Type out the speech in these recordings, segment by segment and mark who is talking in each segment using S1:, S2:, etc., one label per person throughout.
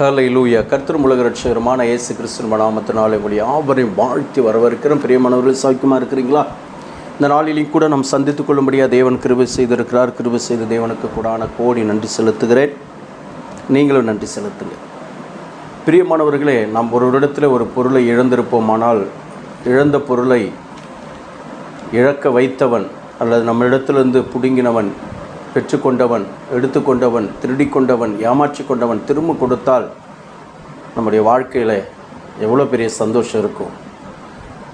S1: Hallelujah கர்த்தர் உலக ரட்சகரமான இயேசு கிறிஸ்துவ நாமத்தினாலே மொழி ஆபரையும் வாழ்த்தி வரவிருக்கிறோம் பிரியமானவர்கள் சௌக்கியமாக இருக்கிறீங்களா? இந்த நாளிலையும் கூட நாம் சந்தித்துக் கொள்ளும்படியாக தேவன் கிருபை செய்திருக்கிறார். கிருபை செய்த தேவனுக்கு கூடான கோடி நன்றி செலுத்துகிறேன். நீங்களும் நன்றி செலுத்துங்க. பிரியமானவர்களே நாம் ஒரு இடத்துல ஒரு பொருளை இழந்திருப்போமானால் இழந்த பொருளை இழக்க வைத்தவன் அல்லது நம்மளிடத்திலிருந்து பிடுங்கினவன் பெற்றுக்கொண்டவன் எடுத்துக்கொண்டவன் திருடி கொண்டவன் ஏமாற்றி கொண்டவன் திரும்ப கொடுத்தால் நம்முடைய வாழ்க்கையில் எவ்வளோ பெரிய சந்தோஷம் இருக்கும்.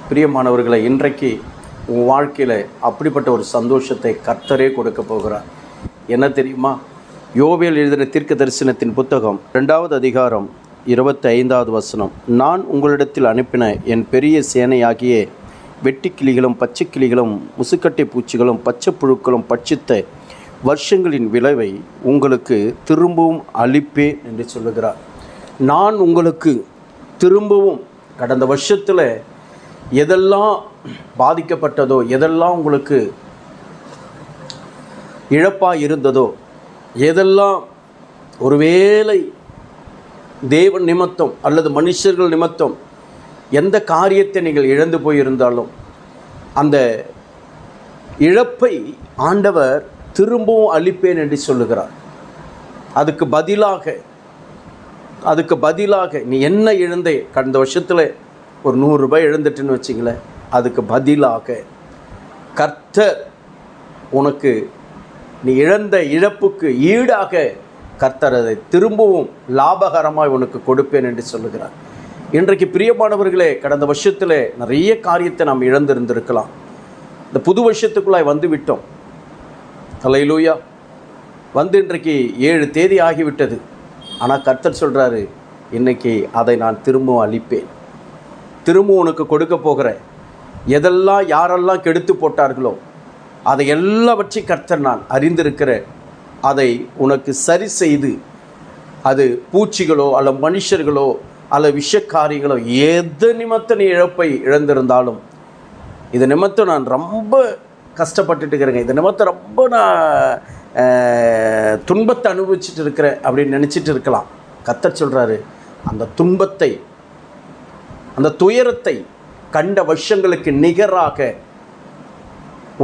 S1: பிரியமானவர்களை இன்றைக்கு உன் வாழ்க்கையில் அப்படிப்பட்ட ஒரு சந்தோஷத்தை கர்த்தரே கொடுக்க போகிறார். என்ன தெரியுமா? யோவியல் எழுதின தீர்க்க தரிசனத்தின் புத்தகம் ரெண்டாவது அதிகாரம் இருபத்தி ஐந்தாவது வசனம். நான் உங்களிடத்தில் அனுப்பின என் பெரிய சேனையாகிய வெட்டிக் கிளிகளும் பச்சை கிளிகளும் முசுக்கட்டை பூச்சிகளும் பச்சை புழுக்களும் பட்சித்த வருஷங்களின் விளைவை உங்களுக்கு திரும்பவும் அளிப்பேன் என்று சொல்லுகிறார். நான் உங்களுக்கு திரும்பவும் கடந்த வருஷத்தில் எதெல்லாம் பாதிக்கப்பட்டதோ எதெல்லாம் உங்களுக்கு இழப்பாக இருந்ததோ எதெல்லாம் ஒருவேளை தேவன் நிமித்தம் அல்லது மனுஷர்கள் நிமித்தம் எந்த காரியத்தை நீங்கள் இழந்து போயிருந்தாலும் அந்த இழப்பை ஆண்டவர் திரும்பவும் அழிப்பேன் என்று சொல்லுகிறார். அதுக்கு பதிலாக அதுக்கு பதிலாக நீ என்ன இழந்தே கடந்த வருஷத்தில் ஒரு நூறுரூபாய் இழந்துட்டுன்னு வச்சிங்களேன் அதுக்கு பதிலாக கர்த்தர் உனக்கு நீ இழந்த இழப்புக்கு ஈடாக கர்த்தர் அதை திரும்பவும் லாபகரமாக உனக்கு கொடுப்பேன் என்று சொல்லுகிறார். இன்றைக்கு பிரியமானவர்களே கடந்த வருஷத்தில் நிறைய காரியத்தை நாம் இழந்திருந்திருக்கலாம். இந்த புது வருஷத்துக்குள்ளாய் வந்து விட்டோம் தலையிலூயா வந்து இன்றைக்கு ஏழு தேதி ஆகிவிட்டது. ஆனால் கர்த்தர் சொல்கிறாரு இன்னைக்கு அதை நான் திரும்பவும் அளிப்பேன் திரும்பவும் உனக்கு கொடுக்க போகிறேன். எதெல்லாம் யாரெல்லாம் கெடுத்து போட்டார்களோ அதை எல்லாவற்றையும் கர்த்தர் நான் அறிந்திருக்கிறேன். அதை உனக்கு சரி செய்து அது பூச்சிகளோ அல்ல மனுஷர்களோ அல்ல விஷக்காரிகளோ எது நிமித்த நீ இழப்பை இழந்திருந்தாலும் இது நிமித்தம் நான் ரொம்ப கஷ்டப்பட்டுட்டு இருக்கிறேங்க இந்த நிமித்தம் ரொம்ப நான் துன்பத்தை அனுபவிச்சுட்டு இருக்கிறேன் அப்படின்னு நினச்சிட்டு இருக்கலாம் கத்தர் சொல்கிறாரு அந்த துன்பத்தை அந்த துயரத்தை கண்ட வருஷங்களுக்கு நிகராக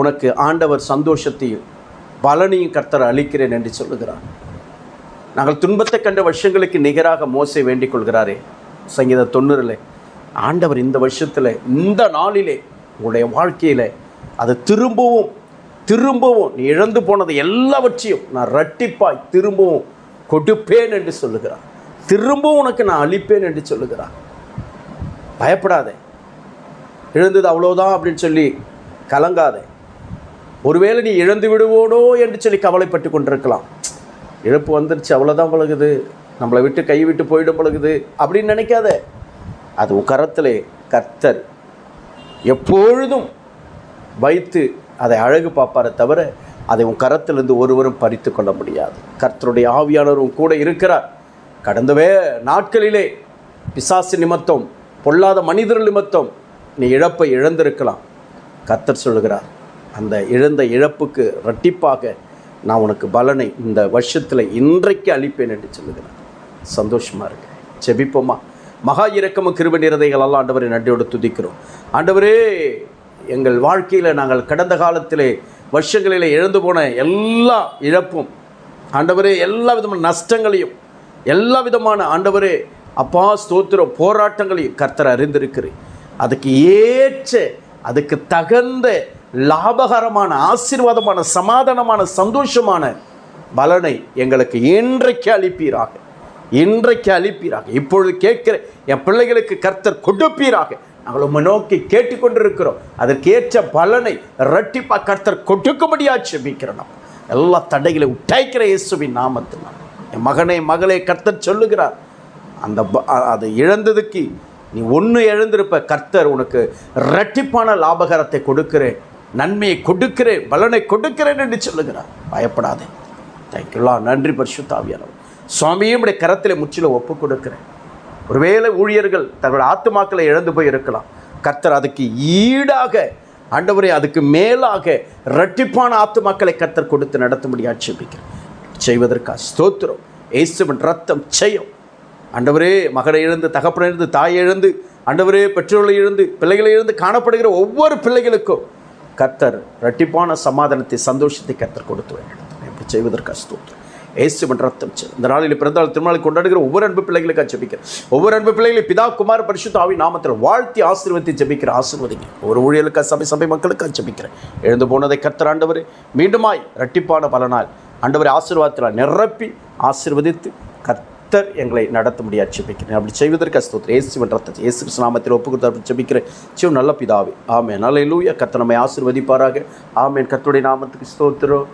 S1: உனக்கு ஆண்டவர் சந்தோஷத்தையும் பலனையும் கர்த்தர் அளிக்கிறேன் என்று சொல்லுகிறார். நாங்கள் துன்பத்தை கண்ட வருஷங்களுக்கு நிகராக மோசை வேண்டிக் கொள்கிறாரே. சங்கீத தொண்ணூறில் ஆண்டவர் இந்த வருஷத்தில் இந்த நாளிலே உங்களுடைய வாழ்க்கையில் அது திரும்பவும் திரும்பவும் நீ இழந்து போனது எல்லாவற்றையும் நான் ரட்டிப்பாய் திரும்பவும் கொடுப்பேன் என்று சொல்லுகிறார். திரும்பவும் உனக்கு நான் அழிப்பேன் என்று சொல்லுகிறார். பயப்படாதே. இழந்தது அவ்வளோதான் அப்படின்னு சொல்லி கலங்காதே. ஒருவேளை நீ இழந்து விடுவோனோ என்று சொல்லி கவலைப்பட்டு கொண்டிருக்கலாம். இழப்பு வந்துருச்சு அவ்வளோதான் பழகுது. நம்மளை விட்டு கை விட்டு போயிடும் பழகுது அப்படின்னு நினைக்காத. அது உன் கரத்திலே கர்த்தர் எப்பொழுதும் வைத்து அதை அழகு பார்ப்பாரே தவிர அதை உன் கரத்திலிருந்து ஒருவரும் பறித்து கொள்ள முடியாது. கர்த்தருடைய ஆவியானவர் உன் கூட இருக்கிறார். கடந்தவே நாட்களிலே பிசாசு நிமித்தம் பொல்லாத மனிதர் நிமித்தம் நீ இழப்பை இழந்திருக்கலாம். கர்த்தர் சொல்கிறார் அந்த இழந்த இழப்புக்கு ரட்டிப்பாக நான் உனக்கு பலனை இந்த வருஷத்தில் இன்றைக்கு அளிப்பேன் என்று சொல்லுகிறேன் சந்தோஷமாக இருக்கு. செபிப்போமா மகா இரக்கமும் கிருப நிறதைகள் எல்லாம் ஆண்டவரை நன்றியோடு துதிக்கிறோம். ஆண்டவரே எங்கள் வாழ்க்கையில் நாங்கள் கடந்த காலத்திலே வருஷங்களிலே இழந்து போன எல்லா இழப்பும் ஆண்டவரே எல்லா விதமான நஷ்டங்களையும் எல்லா விதமான ஆண்டவரே அப்பா ஸ்தோத்திரம் போராட்டங்களையும் கர்த்தர் அறிந்திருக்கிறேன். அதுக்கு ஏற்ற அதுக்கு தகுந்த லாபகரமான ஆசீர்வாதமான சமாதானமான சந்தோஷமான பலனை எங்களுக்கு இன்றைக்கு அளிப்பீராக. இன்றைக்கு அளிப்பீராக. இப்பொழுது கேட்கிற என் பிள்ளைகளுக்கு கர்த்தர் கொடுப்பீராக. நாங்கள் உம்மை நோக்கி கேட்டுக்கொண்டிருக்கிறோம். அதற்கேற்ற பலனை ரட்டிப்பா கர்த்தர் கொடுக்கும்படியா செபிக்கிறோம் எல்லா தடைகளை உட்டாய்க்கிற இயேசுவின் நாமத்தில் என் மகனே மகளே கர்த்தர் சொல்லுகிறார். அந்த அதை இழந்ததுக்கு நீ ஒன்று இழந்திருப்ப கர்த்தர் உனக்கு இரட்டிப்பான லாபகரத்தை கொடுக்கிறேன் நன்மையை கொடுக்கிறேன் பலனை கொடுக்கிறேன் என்று சொல்லுகிறார். பயப்படாதே. தேங்க்யூலா நன்றி பரிசுத்தாவியானவர் சுவாமியும் உடைய கரத்தில் முற்றிலும் ஒப்பு கொடுக்கிறேன் ஒருவேளை ஊழியர்கள் தங்களுடைய ஆத்துமாக்களை இழந்து போய் இருக்கலாம். கர்த்தர் அதுக்கு ஈடாக ஆண்டவரே அதுக்கு மேலாக இரட்டிப்பான ஆத்துமாக்களை கர்த்தர் கொடுத்து நடத்தும்படி ஆட்சேபிக்கிறேன். செய்வதற்காக ஸ்தோத்திரம். ஏசுவன் ரத்தம் செய்யும் ஆண்டவரே மகனை இழந்து தகப்பனை இழந்து தாயை இழந்து ஆண்டவரே பெற்றோர்களை இழந்து பிள்ளைகளை இழந்து காணப்படுகிற ஒவ்வொரு பிள்ளைகளுக்கும் கர்த்தர் இரட்டிப்பான சமாதானத்தை சந்தோஷத்தை கர்த்தர் கொடுத்து வழிநடத்தும் எப்படி செய்வதற்கு ஏசு ஏசுவன் ரத்தம் இந்த நாளில் பிறந்தால் திருநாளை கொண்டாடுகிற ஒவ்வொரு அன்பு பிள்ளைகளுக்காக ஜெபிக்கிறேன். ஒவ்வொரு அன்பு பிள்ளைகளை பிதா குமார் பரிசுத்த ஆவி நாமத்தில் வாழ்த்தி ஆசீர்வதித்து ஜெபிக்கிற ஆசீர்வதிங்க. ஒரு ஊழியலுக்காக சபை சபை மக்களுக்காக ஜெபிக்கிறேன். எழுந்து போனதை கர்த்தர் ஆண்டவர் மீண்டுமாய் இரட்டிப்பான பலனால் ஆண்டவரை ஆசீர்வாதத்தில் நிரப்பி ஆசீர்வதித்து கர்த்தர் எங்களை நடத்த முடியாது ஜெபிக்கிறேன். அப்படி செய்வதற்கு ஸ்தோத்திரம். ஏசு ரத்தம் ஏசு நாமத்தில் ஒப்பு கொடுத்து அப்படி ஜெபிக்கிறேன். சிவ நல்ல பிதாவே. ஆமென். நல்ல லூயா கர்த்தர் நம்மை ஆசீர்வதிப்பாராக. ஆமேன். கர்த்தருடைய நாமத்துக்கு ஸ்தோத்திரம்.